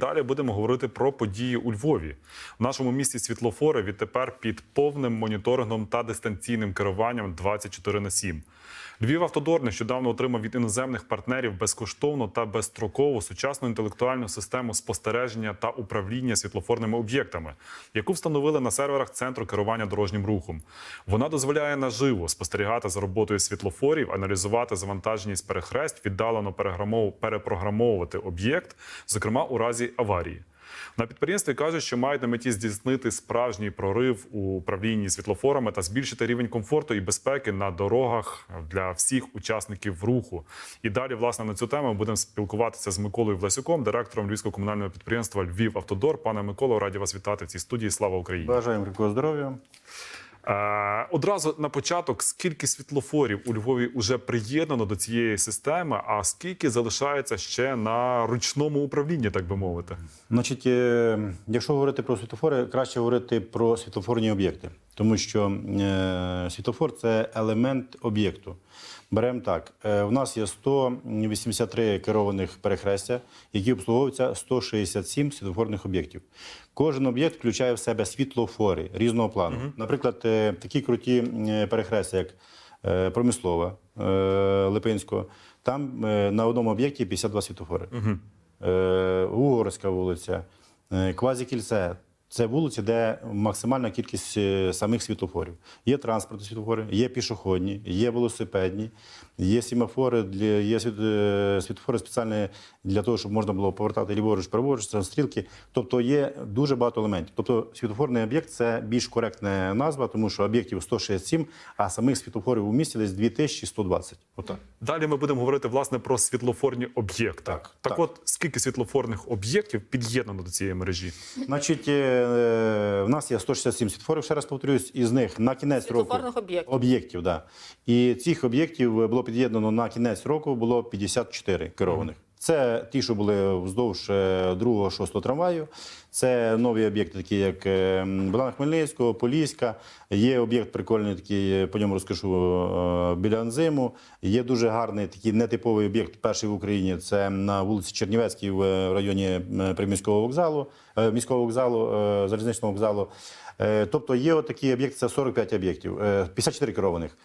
далі будемо говорити про події у Львові. В нашому місті світлофори відтепер під повним моніторингом та дистанційним керуванням 24 на 7. Львів Автодор нещодавно отримав від іноземних партнерів безкоштовно та безстроково сучасну інтелектуальну систему спостереження та управління світлофорними об'єктами, яку встановили на серверах центру керування дорожнім рухом. Вона дозволяє наживо спостерігати за роботою світлофорів, аналізувати завантаженість перехрест, віддалено перепрограмовувати об'єкт, зокрема у разі аварії. На підприємстві кажуть, що мають на меті здійснити справжній прорив у управлінні світлофорами та збільшити рівень комфорту і безпеки на дорогах для всіх учасників руху. І далі, власне, на цю тему будемо спілкуватися з Миколою Власюком, директором Львівського комунального підприємства Львів Автодор. Пане Миколо, раді вас вітати в цій студії. Слава Україні! Бажаємо здоров'я. Е, одразу на початок, скільки світлофорів у Львові вже приєднано до цієї системи, а скільки залишається ще на ручному управлінні, так би мовити? Значить, е, якщо говорити про світлофори, краще говорити про світлофорні об'єкти, тому що е, світлофор це елемент об'єкту. Беремо так: е, в нас є 183 керованих перехрестя, які обслуговуються 167 світлофорних об'єктів. Кожен об'єкт включає в себе світлофори різного плану. Наприклад, е, такі круті е, перехрестя, як промислова Липинського, там на одному об'єкті 52 світлофори. Е, Угорська вулиця, Квазікільце. Це вулиці, де максимальна кількість е, самих світлофорів. Є транспортні світлофори, є пішохідні, є велосипедні, є сімафори, є е, світлофори спеціальні для того, щоб можна було повертати ліворуч, праворуч, це стрілки. Тобто є дуже багато елементів. Тобто світлофорний об'єкт це більш коректна назва, тому що об'єктів 167, а самих світлофорів у місті десь 2120. Отак. Далі ми будемо говорити власне про світлофорні об'єкти. Так, так, так. от скільки світлофорних об'єктів під'єднано до цієї мережі? Значить, е, в нас є 167 світлофорів, ще раз повторюсь, із них на кінець року об'єктів. об'єктів, да. І цих об'єктів було під'єднано на кінець року було 54 керованих. Це ті, що були вздовж 2-6 трамваю. Це нові об'єкти, такі як е, Богдана Хмельницького, Поліська. Є об'єкт прикольний, такий, е, по ньому розкажу е, біля Анзиму. Є дуже гарний такий нетиповий об'єкт, перший в Україні. Це на вулиці Чернівецькій в е, районі е, приміського вокзалу, е, міського вокзалу, е, залізничного вокзалу. Е, Тобто є отакі об'єкти, це 45 об'єктів, е, 54 керованих.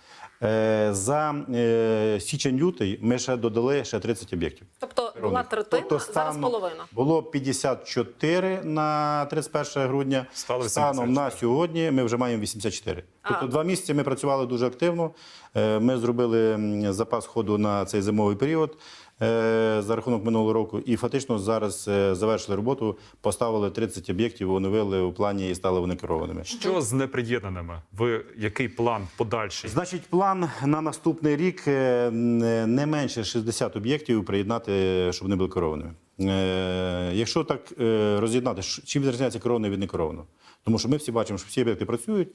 Е, За е, січень-лютий ми ще додали ще 30 об'єктів. Тобто була третина, Тобто зараз половина. Було 54 на 31 грудня. Стало Станом на сьогодні ми вже маємо 84. Тобто два місяці ми працювали дуже активно. Е, Ми зробили запас ходу на цей зимовий період за рахунок минулого року. І фактично зараз е, завершили роботу, поставили 30 об'єктів, оновили у плані і стали вони керованими. Що з неприєднаними? Ви який план подальший? Значить, план на наступний рік е, не менше 60 об'єктів приєднати, щоб вони були керованими. Е, Якщо так е, роз'єднати, чим відрізняється кероване від некерованого? Тому що ми всі бачимо, що всі об'єкти працюють.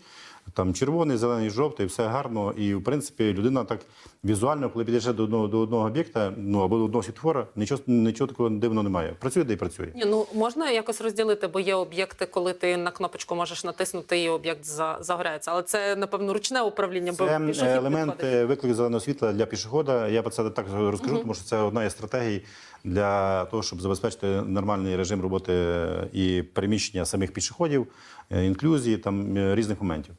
Там червоний, зелений, жовтий, все гарно. І в принципі людина так візуально, коли підійде до одного до одного об'єкта, ну або до одного світофора, нічого нічого такого дивного немає. Працює, де й працює. Ні, ну можна якось розділити, бо є об'єкти, коли ти на кнопочку можеш натиснути, і об'єкт за- загоряється. Але це напевно ручне управління, бо Це пішохід елемент підходить. е, виклик зеленого світла для пішохода. Я про це так розкажу, тому що це одна із стратегій для того, щоб забезпечити нормальний режим роботи е, і переміщення самих пішоходів, е, інклюзії там е, різних моментів.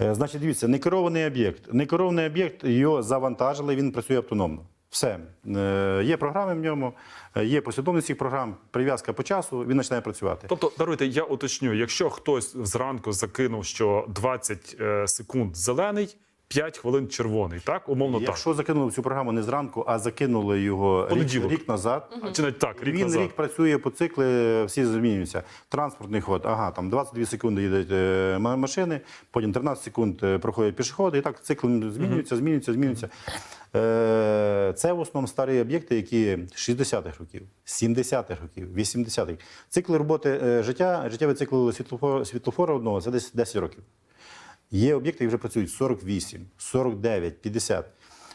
Е, Значить, дивіться, некерований об'єкт. Некерований об'єкт його завантажили, він працює автономно. Все Е, є програми в ньому, е, є послідовність цих програм, прив'язка по часу, він починає працювати. Тобто, даруйте, я уточню, якщо хтось зранку закинув, що 20 е, секунд зелений, 5 хвилин червоний, так? Умовно Якщо закинули цю програму не зранку, а закинули його рік, рік назад. так. Чи навіть так, рік він назад. рік працює по циклі, всі змінюються. Транспортний ход, ага, там 22 секунди їдуть е, машини, потім 13 секунд е, проходять пішоходи, і так цикл змінюється, змінюється, змінюється. Е, Це в основному старі об'єкти, які 60-х років, 70-х років, 80-х. Цикл роботи життя, життєвий цикл світлофора одного це десь 10 років. Є об'єкти, які вже працюють 48, 49, 50.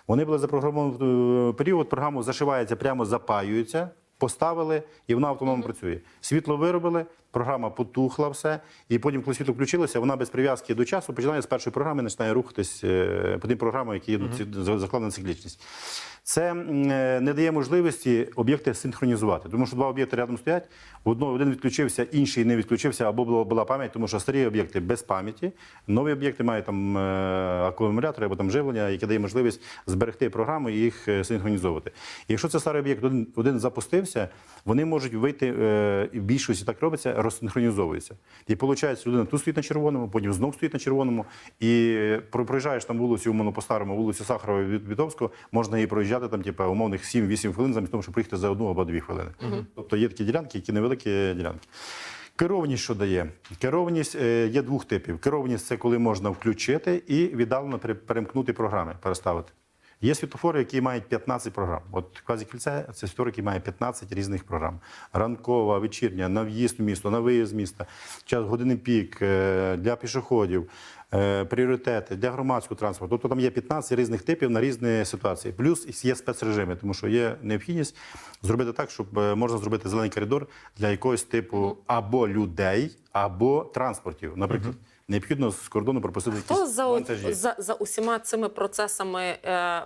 Вони були запрограмовані в е, період, програму зашивається, прямо запаюється, поставили, і вона автономно працює. Світло виробили, програма потухла все, і потім, коли світло включилося, вона без прив'язки до часу починає з першої програми, починає рухатись е, по тим програмам, які йдуть ці- закладена циклічність. Це е, не дає можливості об'єкти синхронізувати, тому що два об'єкти рядом стоять. Один відключився, інший не відключився, або була, пам'ять, тому що старі об'єкти без пам'яті, нові об'єкти мають там е, акумулятори або там живлення, яке дає можливість зберегти програму і їх синхронізовувати. І якщо це старий об'єкт один, один запустився, вони можуть вийти в більшості так робиться, розсинхронізовуються. І виходить, людина тут стоїть на червоному, потім знов стоїть на червоному, і проїжджаєш там вулицю, умовно по-старому, вулицю Сахарова від Вітовського, можна її проїжджати там, типу, умовних 7-8 хвилин, замість того, щоб приїхати за одну або дві хвилини. Тобто є такі ділянки, які невеликі ділянки. Керованість що дає? Керованість е, є двох типів. Керованість це коли можна включити і віддалено перемкнути програми, переставити. Є світофори, які мають 15 програм. От квазі кільце це світофор, який має 15 різних програм: ранкова, вечірня, на в'їзд у місто, на виїзд з міста, час години пік е, для пішоходів, е, пріоритети для громадського транспорту. Тобто там є 15 різних типів на різні ситуації. Плюс є спецрежими, тому що є необхідність зробити так, щоб е, можна зробити зелений коридор для якогось типу або людей, або транспортів. Наприклад, необхідно з кордону пропустити Хто якісь за, вантажі. за, за усіма цими процесами е,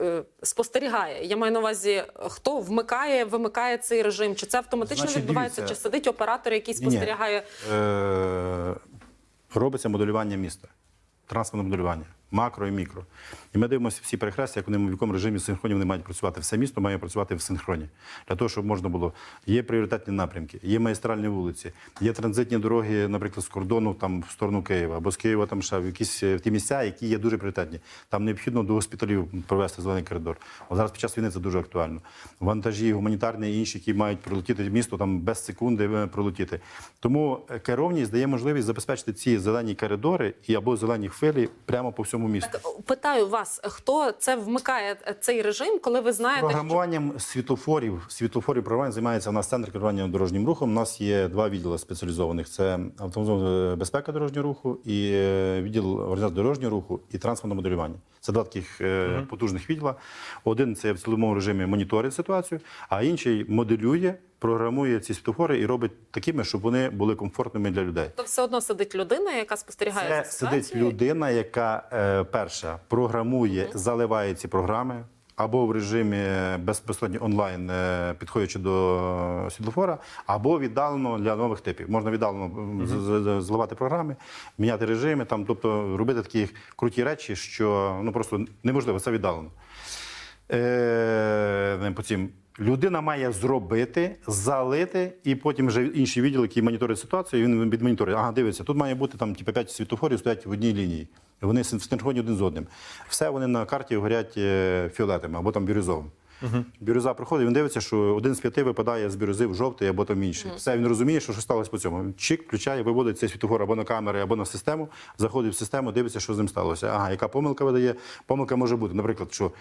е, спостерігає? Я маю на увазі, хто вмикає, вимикає цей режим? Чи це автоматично Значить, відбувається? дивіться. Чи сидить оператор, який спостерігає? Е, робиться моделювання міста, транспортне моделювання, макро і мікро. І ми дивимося всі перехрестя, як вони в якому режимі синхроні вони мають працювати. Все місто має працювати в синхроні. Для того, щоб можна було. Є пріоритетні напрямки, є магістральні вулиці, є транзитні дороги, наприклад, з кордону там в сторону Києва, або з Києва там ще в якісь е, в ті місця, які є дуже пріоритетні. Там необхідно до госпіталів провести зелений коридор. От зараз під час війни це дуже актуально. Вантажі, гуманітарні і інші, які мають пролетіти місто там без секунди е, пролетіти. Тому е, керовність дає можливість забезпечити ці зелені коридори і або зелені хвилі прямо по всьому місту. Так, питаю вас, хто це вмикає е, цей режим, коли ви знаєте, що Програмуванням світлофорів, світлофорів програмувань займається у нас центр керування дорожнім рухом. У нас є два відділи спеціалізованих: це автомобільна безпека дорожнього руху і е, відділ організації дорожнього руху і транспортне моделювання. Це два таких е, потужних відділа. Один це в цілому режимі моніторить ситуацію, а інший моделює, програмує ці світлофори і робить такими, щоб вони були комфортними для людей. то все одно сидить людина, яка спостерігає Це за сидить людина, яка е, перша програмує, заливає ці програми. Або в режимі безпосередньо онлайн, е, підходячи до світлофора, або віддалено для нових типів. Можна віддалено з- з- зливати програми, міняти режими, там, тобто робити такі круті речі, що ну просто неможливо, це віддалено. Е, потім людина має зробити, залити, і потім вже інші відділ, який моніторить ситуацію, він відмоніторить. Ага, дивиться, тут має бути там типу, 5 світлофорів стоять в одній лінії. Вони син- синхронні один з одним. Все вони на карті горять фіолетами або там бірюзовим. Бірюза проходить, він дивиться, що один з п'яти випадає з бірюзи в жовтий або там інший. Все, він розуміє, що щось сталося по цьому. Він Чик, включає, виводить цей світлофор або на камери, або на систему, заходить в систему, дивиться, що з ним сталося. Ага, яка помилка видає? Помилка може бути. Наприклад, що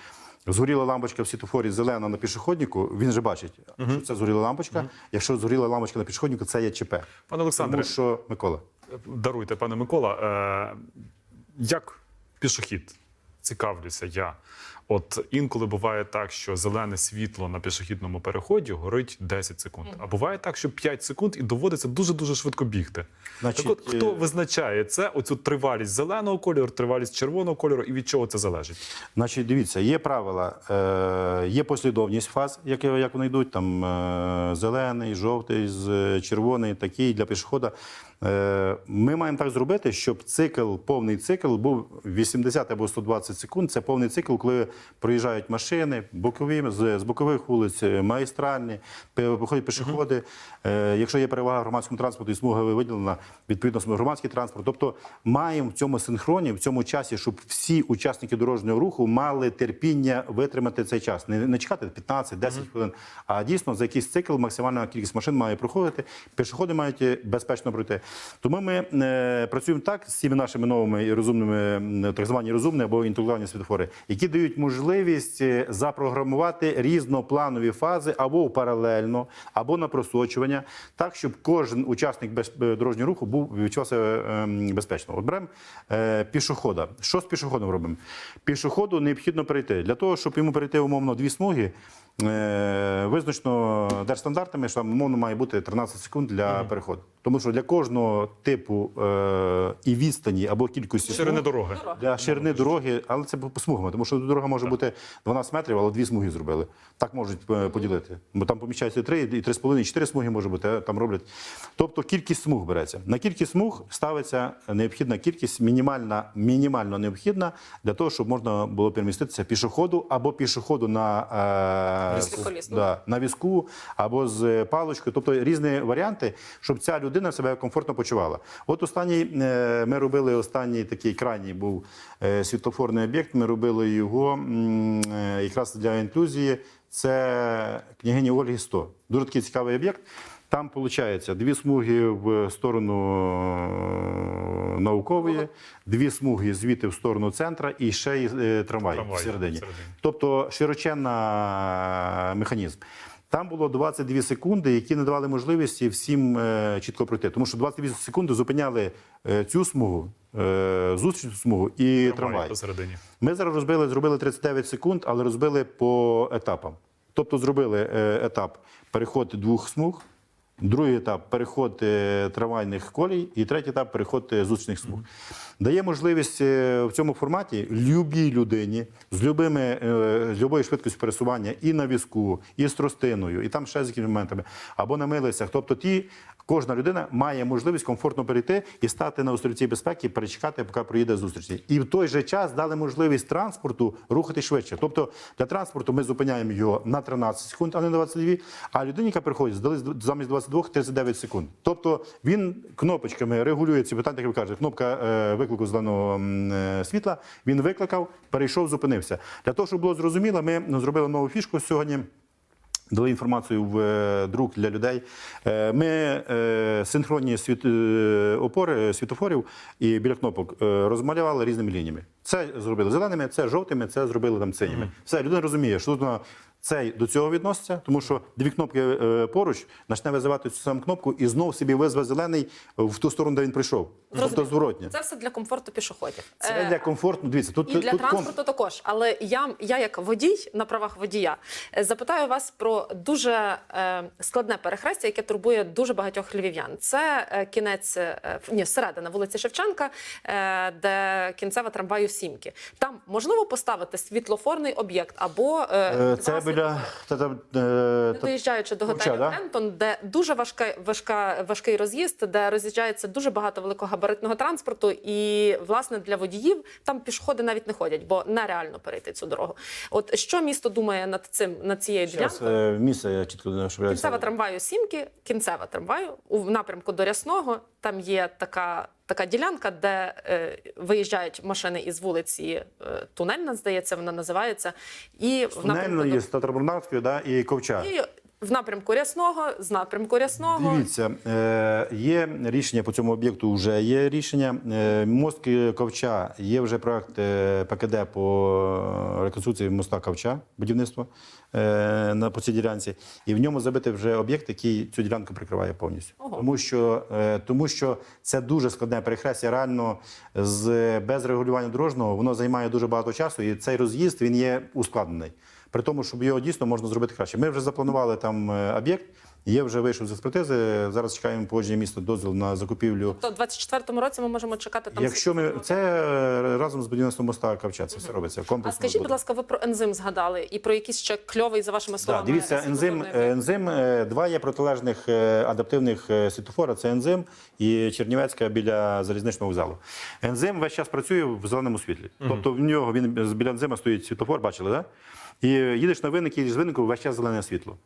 згоріла лампочка в світлофорі зелена на пішохіднику, він же бачить, що це згоріла лампочка. Якщо згоріла лампочка на пішохіднику, це є ЧП. Пане Олександре, Тому що Микола. даруйте, пане Микола. Е, як пішохід? Цікавлюся я. От інколи буває так, що зелене світло на пішохідному переході горить 10 секунд. А буває так, що 5 секунд і доводиться дуже дуже швидко бігти. Значить, так от хто е, визначає це? Оцю тривалість зеленого кольору, тривалість червоного кольору, і від чого це залежить? Значить, дивіться, є правила, е, є послідовність фаз, як, як вони йдуть, там е, зелений, жовтий, з- червоний, такий для пішохода. Е, ми маємо так зробити, щоб цикл, повний цикл був 80 або 120 секунд. Це повний цикл, коли проїжджають машини, бокові, з, з бокових вулиць, е, магістральні, виходять пішоходи. Е, якщо є перевага громадському транспорту і смуга виділена, відповідно громадський транспорт. Тобто маємо в цьому синхроні, в цьому часі, щоб всі учасники дорожнього руху мали терпіння витримати цей час. Не, не чекати 15-10 хвилин, а дійсно за якийсь цикл максимальна кількість машин має проходити. Пішоходи мають безпечно пройти. Тому ми е, працюємо так з цими нашими новими і розумними, так звані розумні або інтелектуальні світофори, які дають можливість е, запрограмувати різнопланові фази або паралельно, або на просочування, так щоб кожен учасник без- е, дорожнього руху був відчувався безпечно. От беремо пішохода. Що з пішоходом робимо? Пішоходу необхідно перейти для того, щоб йому перейти умовно дві смуги. Визначено держстандартами, що там умовно має бути 13 секунд для переходу. Тому що для кожного типу е, і відстані або кількості Ширини дороги. для ширини дороги, але це по смугами, тому що дорога може бути 12 метрів, але дві смуги зробили. Так можуть е, поділити. Бо там поміщається 3, і 3,5, і 4 смуги може бути, а там роблять. Тобто кількість смуг береться. На кількість смуг ставиться необхідна кількість, мінімальна, мінімально необхідна для того, щоб можна було переміститися пішоходу або пішоходу на, е, Візку. Да, на візку або з паличкою. Тобто різні варіанти, щоб ця людина себе комфортно почувала. От останній е, ми робили останній такий крайній був е, світлофорний об'єкт. Ми робили його е, якраз для інклюзії. Це княгині Ольги 100. Дуже такий цікавий об'єкт. Там виходить дві смуги в сторону наукової, дві смуги звідти в сторону центра і ще й трамвай, Трамвай, всередині. всередині. Тобто широченна механізм. Там було 22 секунди, які не давали можливості всім е, чітко пройти. Тому що 22 секунди зупиняли е, цю смугу, е, зустрічну смугу і трамвай. посередині. Ми зараз розбили, зробили 39 секунд, але розбили по етапам. Тобто зробили етап переход двох смуг, другий етап переход трамвайних колій, і третій етап переход зустрічних смуг. Дає можливість е, в цьому форматі любій людині з любими е, з любою швидкістю пересування і на візку, і з тростиною, і там ще з якимись моментами, або на милицях. Тобто ті. Кожна людина має можливість комфортно перейти і стати на острівці безпеки, перечекати, поки проїде зустрічі. І в той же час дали можливість транспорту рухати швидше. Тобто для транспорту ми зупиняємо його на 13 секунд, а не 22, а людині, яка приходить, здали замість 22 39 секунд. Тобто він кнопочками регулює ці питання, як ви кажете, кнопка е, виклику зеленого е, світла. Він викликав, перейшов, зупинився. Для того, щоб було зрозуміло, ми ну, зробили нову фішку сьогодні. Дали інформацію в е, друк для людей. Е, Ми синхронні світ, опори світофорів і біля кнопок розмалювали різними лініями. Це зробили зеленими, це жовтими, це зробили там синіми. Все, людина розуміє, що тут вона цей до цього відноситься, тому що дві кнопки е, поруч почне визивати цю саму кнопку і знов собі визве зелений в ту сторону, де він прийшов. Тобто зворотня. Це все для комфорту пішоходів. Це Е, для комфорту. Дивіться, тут І для тут транспорту також. Але я, я як водій на правах водія е, запитаю вас про дуже е, складне перехрестя, яке турбує дуже багатьох львів'ян. Це е, кінець, е, ні, середина вулиці Шевченка, е, де кінцева трамваю сімки. Там можливо поставити світлофорний об'єкт або е, Е, Це два біля та, та, е, не та- доїжджаючи до готелю да? Ентон, де дуже важка, важка, важкий роз'їзд, де роз'їжджається дуже багато великогабаритного транспорту, і власне для водіїв там пішоходи навіть не ходять, бо нереально перейти цю дорогу. От що місто думає над цим над цією ділянкою? е, місце я чітко я Кінцева трамваю сімки, кінцева трамваю у напрямку до Рясного. Там є така. Така ділянка, де е, виїжджають машини із вулиці е, Тунельна, здається, вона називається, і в напрямку Тунельної, до з Татарбунарської, да, і Ковча. і в напрямку Рясного, з напрямку Рясного. Дивіться, е, є рішення по цьому об'єкту. Вже є рішення. Е, мост Ковча є вже проект е, ПКД по реконструкції моста Ковча, будівництво на по цій ділянці, і в ньому забити вже об'єкт, який цю ділянку прикриває повністю. Ого. Тому що тому що це дуже складне перехрестя. Реально з без регулювання дорожнього воно займає дуже багато часу, і цей роз'їзд він є ускладнений. При тому, щоб його дійсно можна зробити краще. Ми вже запланували там е, об'єкт. Є вже вийшов з експертизи. Зараз чекаємо погодження міста дозвіл на закупівлю. То в 24-му році ми можемо чекати там. Якщо ми це е, разом з будівництвом моста Кавча, це все робиться. А Комплексно скажіть, будь ласка, ви про ензим згадали і про якийсь ще кльовий за вашими Да, словами. дивіться, ензим, е, ензим, два є протилежних адаптивних світлофора. Це ензим і Чернівецька біля залізничного вокзалу. Ензим весь час працює в зеленому світлі. Тобто в нього він з- біля ензима стоїть світлофор, бачили, да? І їдеш на винник, їдеш з виннику, весь час зелене світло.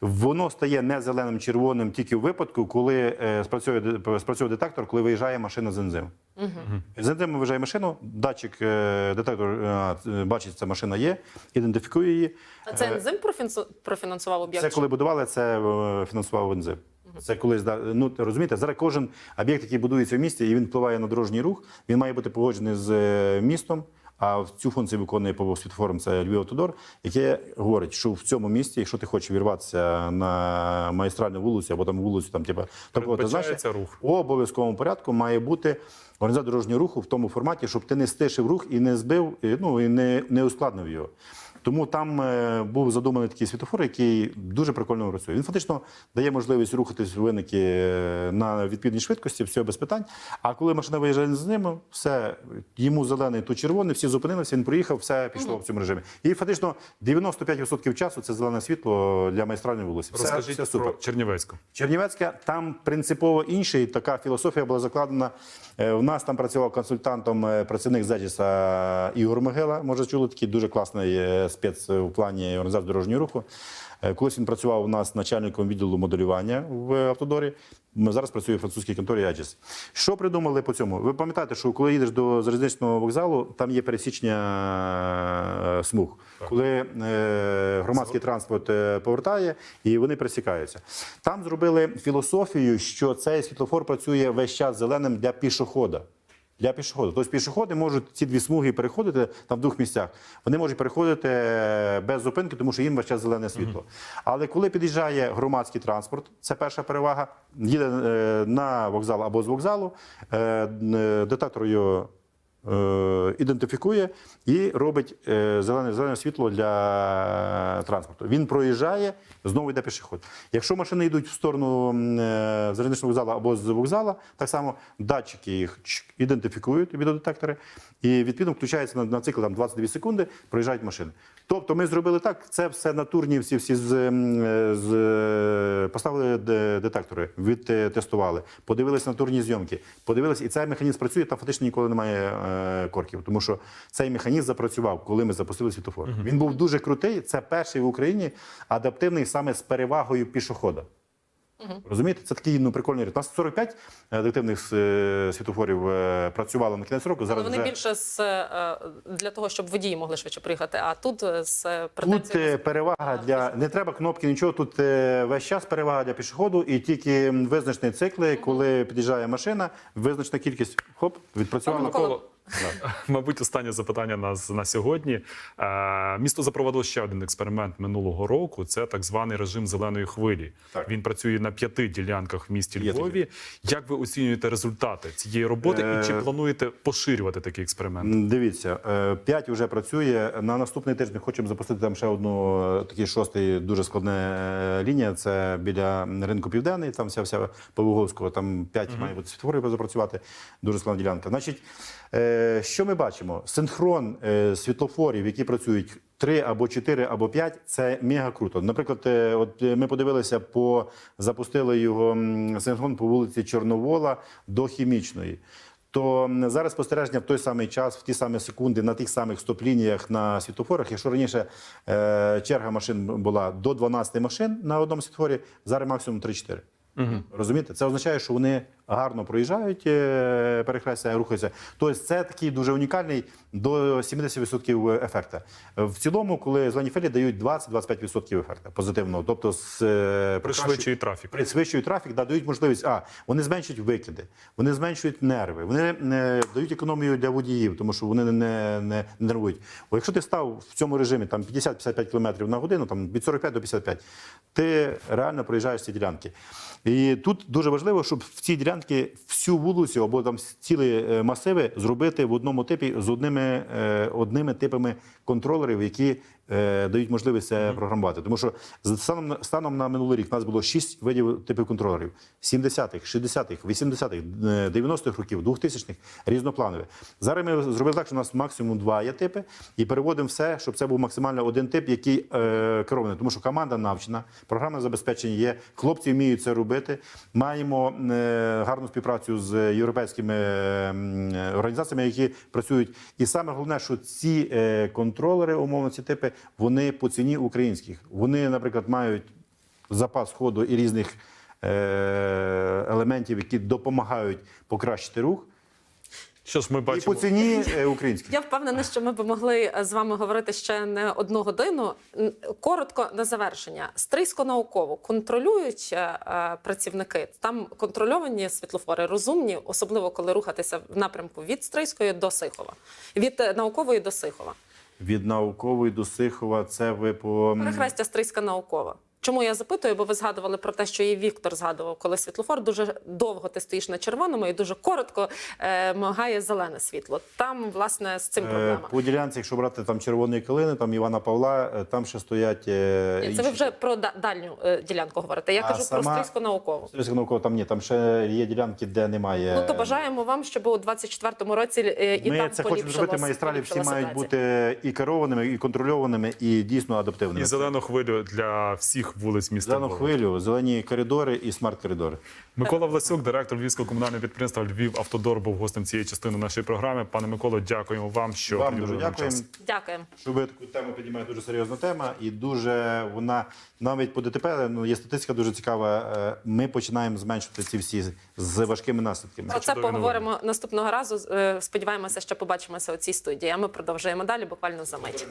Воно стає не зеленим, червоним тільки в випадку, коли е, спрацьує, де- спрацює детектор, коли виїжджає машина з ензиму. З ензиму виїжджає машину, датчик, е, детектор е, е, бачить, ця машина є, ідентифікує її. А це ензим профінансував об'єкт? Це коли будували, це е, фінансував ВНЗ. Це коли зда- ну розумієте, зараз кожен об'єкт, який будується в місті, і він впливає на дорожній рух, він має бути погоджений з е, містом. А в цю функцію виконує по світлофорам це Львів Тодор, яке говорить, що в цьому місці, якщо ти хочеш вірватися на магістральну вулицю або там вулицю, там типа такого Передбачається рух. у обов'язковому порядку має бути організація дорожнього руху в тому форматі, щоб ти не стишив рух і не збив, ну і не, не ускладнив його. Тому там е, був задуманий такий світофор, який дуже прикольно працює. Він фактично дає можливість рухатись виники е, на відповідній швидкості, все без питань. А коли машина виїжджає з ними, все йому зелений, то червоний, всі зупинилися, він проїхав, все пішло в цьому режимі. І фактично 95% часу це зелене світло для майстральної вулиці. Все, Розкажіть все супер. про Чернівецьку. Чернівецька там принципово інша така філософія була закладена. Е, У нас там працював консультантом е, працівник Зеджіса Ігор Могила. Може, чули такий дуже класний е, спец в плані організації дорожнього руху. Е, Колись він працював у нас начальником відділу моделювання в автодорі. М, Зараз працює в французькій конторі Аджіс. Що придумали по цьому? Ви пам'ятаєте, що коли їдеш до залізничного вокзалу, там є пересічення е, смуг. Коли е, громадський транспорт е, повертає і вони пересікаються. Там зробили філософію, що цей світлофор працює весь час зеленим для пішохода. Для пішоходу. Тобто пішоходи можуть ці дві смуги переходити там в двох місцях. Вони можуть переходити е, без зупинки, тому що їм весь час зелене світло. Але коли під'їжджає громадський транспорт, це перша перевага, їде е, на вокзал або з вокзалу, е, детектор його ідентифікує і робить зелене, зелене світло для транспорту. Він проїжджає, знову йде пішоход. Якщо машини йдуть в сторону е, залізничного вокзалу або з вокзала, так само датчики їх ідентифікують відеодетектори, і відповідно включається на, на цикл там, 22 секунди, проїжджають машини. Тобто ми зробили так, це все натурні, всі всі з, е, з, е, поставили детектори, відтестували, подивилися натурні зйомки, подивилися, і цей механізм працює, там фактично ніколи немає е, корків, тому що цей механізм запрацював, коли ми запустили світофор. Він був дуже крутий. Це перший в Україні адаптивний саме з перевагою пішохода. Розумієте, це такий ну прикольний ряд. У нас 45 адаптивних е, світофорів е, працювало на кінець року. Але Зараз вони вже... більше з е, для того, щоб водії могли швидше приїхати. А тут е, з Тут претензією е, перевага для не треба кнопки, нічого. Тут е, весь час перевага для пішоходу, і тільки м, визначені цикли, коли під'їжджає машина, визначена кількість хоп, відпрацювала. Мабуть, останнє запитання на, на сьогодні. Е, місто запровадило ще один експеримент минулого року. Це так званий режим зеленої хвилі. Так. Він працює на п'яти ділянках в місті Львові. Як ви оцінюєте результати цієї роботи, і чи Е, плануєте поширювати такий експеримент? Дивіться, е, 5 вже працює. На наступний тиждень хочемо запустити там ще одну е, такий шостий дуже складна е, лінія. Це біля ринку Південний, там вся вся Павловського, там 5 має бути світофорів запрацювати. Дуже складна ділянка. Значить, е, що ми бачимо? Синхрон е, світлофорів, які працюють. Три або чотири або п'ять це мега круто. Наприклад, е, от е, ми подивилися по запустили його синхрон по вулиці Чорновола до хімічної то зараз спостереження в той самий час, в ті самі секунди, на тих самих стоп-лініях на світофорах. Якщо раніше е, черга машин була до 12 машин на одному світофорі, зараз максимум 3-4. Розумієте? Це означає, що вони гарно проїжджають е, перехрестя, рухаються. Тобто це такий дуже унікальний до 70% ефекта. В цілому, коли зелені фелі дають 20-25% ефекта позитивного. Тобто з е, Пришвидшує трафік. пришвидшують трафік, да, дають можливість. А вони зменшують викиди, вони зменшують нерви, вони е, дають економію для водіїв, тому що вони не, не, не нервують. Бо якщо ти став в цьому режимі там 50-55 км на годину, там від 45 до 55, ти реально проїжджаєш ці ділянки. І тут дуже важливо, щоб в цій ділянці всю вулицю або там цілі е, масиви зробити в одному типі з одними, е, одними типами контролерів, які дають можливість це програмувати. Тому що станом, станом на минулий рік у нас було 6 видів типів контролерів: 70-х, 60-х, 80-х, е, 90-х років, 2000-х, різнопланові. Зараз ми зробили так, що у нас максимум два є типи, і переводимо все, щоб це був максимально один тип, який е, керований. Тому що команда навчена, програмне забезпечення є, хлопці вміють це робити. Маємо е, гарну співпрацю з європейськими е, організаціями, які працюють. І саме головне, що ці е, контролери, умовно, ці типи, вони по ціні українських. Вони, наприклад, мають запас ходу і різних е, елементів, які допомагають покращити рух. Що ж, ми І бачимо. по ціні е. Я впевнена, що ми б могли з вами говорити ще не одну годину. Коротко на завершення. Стрийсько науково контролюють е, е, працівники. Там контрольовані світлофори, розумні, особливо коли рухатися в напрямку від Стрийської до Сихова, від е, наукової до Сихова. Від наукової до Сихова це ви по Перехрестя Стрийська наукова. Чому я запитую? Бо ви згадували про те, що і Віктор згадував, коли світлофор дуже довго ти стоїш на червоному і дуже коротко е, мигає зелене світло. Там, власне, з цим е, проблема. по ділянці, якщо брати там червоної калини, там Івана Павла, е, там ще стоять. е, Ні, це ви вже про да- дальню е, ділянку говорите. Я А кажу про стрийську наукову. Стрийська наукова там ні, там ще є ділянки, де немає. Ну то бажаємо вам, щоб у 24-му році е, і Ми там це хочемо поліпшилось- зробити магістралі. Всі мають ситуація. бути і керованими, і контрольованими, і дійсно адаптивними. І зелену хвилю для всіх вулиць міста. Зелену Львова. хвилю, зелені коридори і смарт-коридори. Микола Власюк, директор Львівського комунального підприємства Львів Автодор, був гостем цієї частини нашої програми. Пане Миколо, дякуємо вам, що Вам дуже дякуємо. Дякуємо. Що ви таку тему піднімаєте дуже серйозна тема, і дуже вона навіть по ДТП, ну є статистика дуже цікава. е, Ми починаємо зменшувати ці всі з важкими наслідками. Про це чудові поговоримо наступного разу. Е, Сподіваємося, що побачимося у цій студії. А ми продовжуємо далі, буквально за мить.